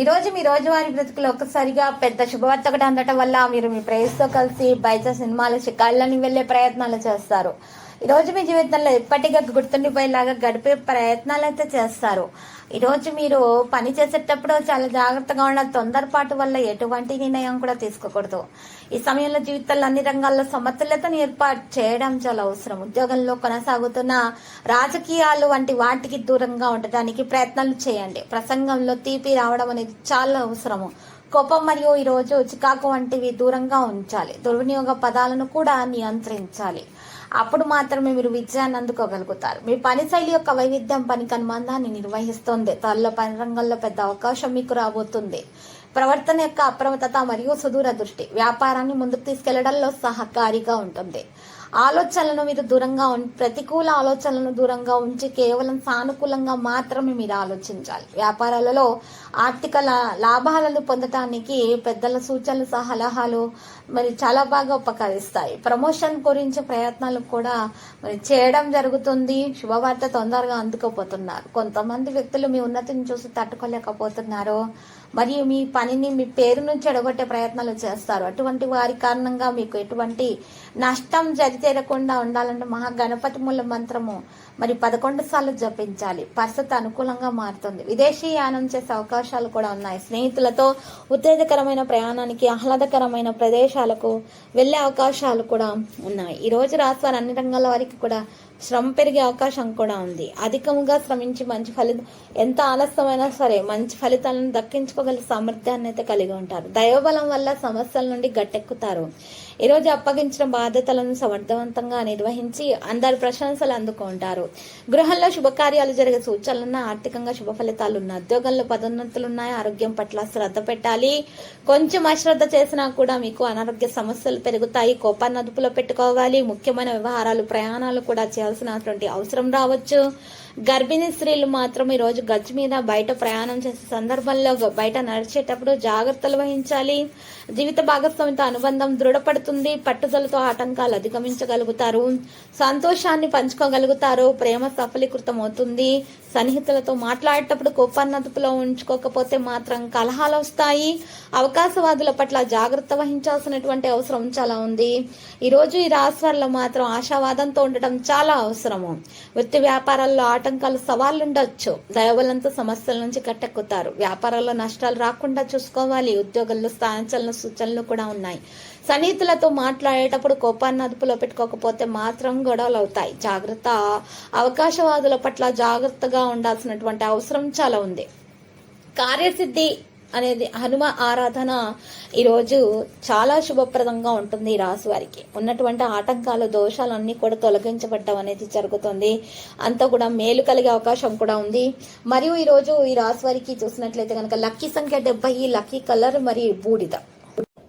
ఈ రోజు మీ రోజువారీ బ్రతుకులు ఒక్కసారిగా పెద్ద శుభవార్త ఒకటి అందటం వల్ల మీరు మీ ప్రేయస్తో కలిసి బయట సినిమాలు షికాళ్ళని వెళ్ళే ప్రయత్నాలు చేస్తారు. ఈరోజు మీ జీవితంలో ఎప్పటికీ గుర్తుండిపోయేలాగా గడిపే ప్రయత్నాలు అయితే చేస్తారు ఈరోజు మీరు పని చేసేటప్పుడు చాలా జాగ్రత్తగా ఉండాలి. తొందరపాటు వల్ల ఎటువంటి నిర్ణయం కూడా తీసుకోకూడదు. ఈ సమయంలో జీవితంలో అన్ని రంగాల్లో సమతుల్యతను ఏర్పాటు చేయడం చాలా అవసరం. ఉద్యోగంలో కొనసాగుతున్న రాజకీయాలు వంటి వాటికి దూరంగా ఉండడానికి ప్రయత్నాలు చేయండి. ప్రసంగంలో తీపి రావడం అనేది చాలా అవసరము. కోపం మరియు ఈరోజు చికాకు వంటివి దూరంగా ఉంచాలి. దుర్వినియోగ పదాలను కూడా నియంత్రించాలి. అప్పుడు మాత్రమే మీరు విజయాన్ని అందుకోగలుగుతారు. మీ పని శైలి యొక్క వైవిధ్యం పనికి అనుబంధాన్ని నిర్వహిస్తుంది. త్వరలో పని రంగంలో పెద్ద అవకాశం మీకు రాబోతుంది. ప్రవర్తన యొక్క అప్రమత్తత మరియు సుదూర దృష్టి వ్యాపారాన్ని ముందుకు తీసుకెళ్ళడంలో సహకారిగా ఉంటుంది. ఆలోచనలను మీరు దూరంగా ఉం ప్రతికూల ఆలోచనలను దూరంగా ఉంచి కేవలం సానుకూలంగా మాత్రమే మీరు ఆలోచించాలి. వ్యాపారాలలో ఆర్థిక లా- లాభాలను పొందటానికి పెద్దల సూచనలు సలహాలు మరి చాలా బాగా ఉపకరిస్తాయి. ప్రమోషన్ గురించి ప్రయత్నాలు కూడా మరి చేయడం జరుగుతుంది. శుభవార్త తొందరగా అందుకోపోతున్నారు కొంతమంది వ్యక్తులు మీ ఉన్నతిని చూసి తట్టుకోలేకపోతున్నారు. మరియు మీ పనిని మీ పేరు నుంచి ఎడగొట్టే ప్రయత్నాలు చేస్తారు. అటువంటి వారి కారణంగా మీకు ఎటువంటి నష్టం జరిగితే జరితేరకుండా ఉండాలంటే మహా గణపతి మూల మంత్రము. మరి పదకొండు సార్లు జపించాలి. పరిస్థితి అనుకూలంగా మారుతుంది. విదేశీ యానం చేసే అవకాశాలు కూడా ఉన్నాయి. స్నేహితులతో ఉత్తేజకరమైన ప్రయాణానికి ఆహ్లాదకరమైన ప్రదేశాలకు వెళ్ళే అవకాశాలు కూడా ఉన్నాయి. ఈ రోజు రాశివారి అన్ని రంగాల వారికి కూడా శ్రమ పెరిగే అవకాశం కూడా ఉంది. అధికంగా శ్రమించి మంచి ఫలితం ఎంత ఆలస్యమైనా సరే మంచి ఫలితాలను దక్కించుకోగల సామర్థ్యాన్ని అయితే కలిగి ఉంటారు. దైవబలం వల్ల సమస్యల నుండి గట్టెక్కుతారు. ఈ రోజు అప్పగించిన బాధ్యతలను సమర్థవంతంగా నిర్వహించి అందరి ప్రశంసలు అందుకుంటారు. గృహంలో శుభకార్యాలు జరిగే సూచనలున్న ఆర్థికంగా శుభ ఫలితాలు ఉన్న ఉద్యోగంలో పదోన్నతులు ఉన్నాయి ఆరోగ్యం పట్ల శ్రద్ధ పెట్టాలి. కొంచెం అశ్రద్ధ చేసినా కూడా మీకు అనారోగ్య సమస్యలు పెరుగుతాయి. కోపాన్ని అదుపులో పెట్టుకోవాలి. ముఖ్యమైన వ్యవహారాలు ప్రయాణాలు కూడా చేయాల్సినటువంటి అవసరం రావచ్చు. గర్భిణీ స్త్రీలు మాత్రం ఈ రోజు మీద బయట ప్రయాణం చేసే సందర్భంలో బయట నడిచేటప్పుడు జాగ్రత్తలు వహించాలి. జీవిత భాగస్వామితో అనుబంధం దృఢపడుతుంది. పట్టుదలతో ఆటంకాలు అధిగమించగలుగుతారు. సంతోషాన్ని పంచుకోగలుగుతారు. ప్రేమ సఫలీకృతం అవుతుంది సన్నిహితులతో మాట్లాడేటప్పుడు కోపాన్ని ఉంచుకోకపోతే మాత్రం కలహాలు వస్తాయి. అవకాశవాదుల పట్ల జాగ్రత్త వహించాల్సినటువంటి అవసరం చాలా ఉంది. ఈ రోజు ఈ రాశివారిలో మాత్రం ఆశావాదంతో ఉండటం చాలా అవసరము. వృత్తి వ్యాపారాల్లో ఆట ఆటంకాలు సవాళ్ళు ఉండొచ్చు దయబలంతో సమస్యల నుంచి కట్టెక్కుతారు. వ్యాపారాల్లో నష్టాలు రాకుండా చూసుకోవాలి. ఉద్యోగంలో స్థానించాలన్న సూచనలు కూడా ఉన్నాయి. సన్నిహితులతో మాట్లాడేటప్పుడు కోపాన్ని అదుపులో పెట్టుకోకపోతే మాత్రం గొడవలు అవుతాయి జాగ్రత్త అవకాశవాదుల పట్ల జాగ్రత్తగా ఉండాల్సినటువంటి అవసరం చాలా ఉంది. కార్యసిద్ధి అనేది హనుమ ఆరాధన ఈరోజు చాలా శుభప్రదంగా ఉంటుంది ఈ రాశి వారికి. ఉన్నటువంటి ఆటంకాలు దోషాలు అన్నీ కూడా తొలగించబడటం అనేది జరుగుతుంది. అంతా కూడా మేలు కలిగే అవకాశం కూడా ఉంది. మరియు ఈరోజు ఈ రాశి వారికి చూసినట్లయితే కనుక లక్కీ సంఖ్య డెబ్బై లక్కీ కలర్ మరి బూడిద.